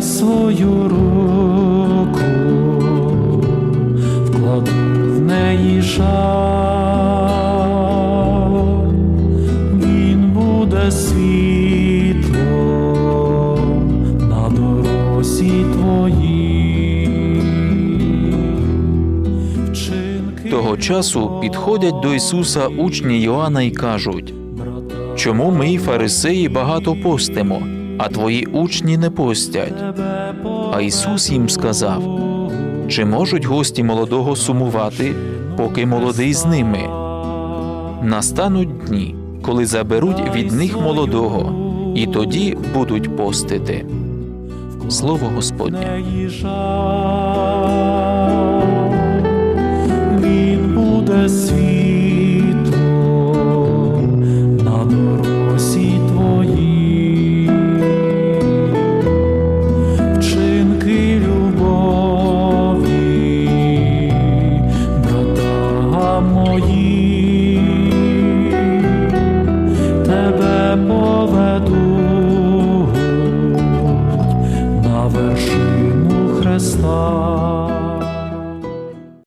свою руку, вкладу в неї жар, він буде світлом на дорозі твоїй. Того часу підходять до Ісуса учні Йоанна і кажуть: Чому ми, фарисеї, багато постимо, а твої учні не постять? А Ісус їм сказав: Чи можуть гості молодого сумувати, поки молодий з ними? Настануть дні, коли заберуть від них молодого, і тоді будуть постити. Слово Господнє. вершину Христа.